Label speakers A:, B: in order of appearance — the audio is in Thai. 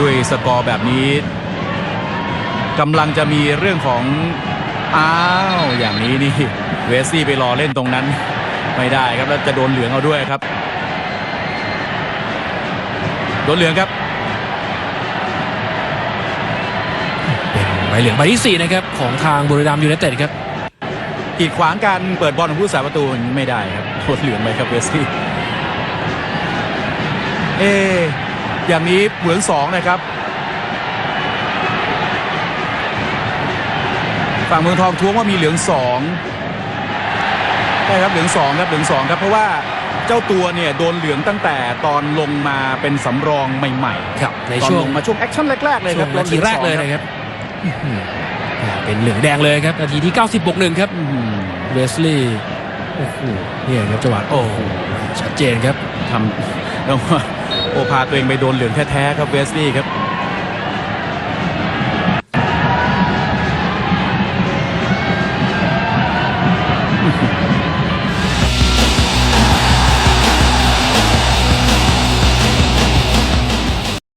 A: ด้วยสกอร์แบบนี้กำลังจะมีเรื่องของ อ้าว อย่างนี้นี่ เวสซี่ไปรอเล่นตรงนั้น ไม่ได้ครับ แล้วจะโดนเหลืองเอาด้วยครับ โดนเหลืองครับ
B: เป็นใบเหลืองใบที่ 4 นะครับ ของทางบุรีรัมย์ยูไนเต็ดครับ
A: กีดขวางการเปิดบอลของผู้สาประตูไม่ได้ครับโดนเหลืองไปครับเวสซี่เอะ อย่างนี้เหลืองสองนะครับ ฝั่งเมืองทองท้วงว่ามีเหลืองสองใช่ครับเหลืองสองครับเหลืองสองครับเพราะว่าเจ้าตัวเนี่ยโดนเหลืองตั้งแต่ตอนลงมาเป็นสำรองใหม่
B: ครับใน
A: ๆตอน
B: ช่วง
A: ลงมาช่วงแอคชั่นแรกๆเลยค
B: ช่
A: รั
B: ว
A: บ
B: งนาทีแรกเลย
A: โดหอง
B: นะครับอื้อหืออ่าเป็นเหลืองแดงเลยครับนาทีที่ 90บวกหนึ่งครับ
A: อื้อหือ
B: เวสลีย์โอ้โหเนี่ยครับจังหวะโอ้โหชัดเจนครับ
A: ทำแล้วว่า โอพาตัวเองไปโดนเหลืองแท้ๆครับเวสลี่ครับ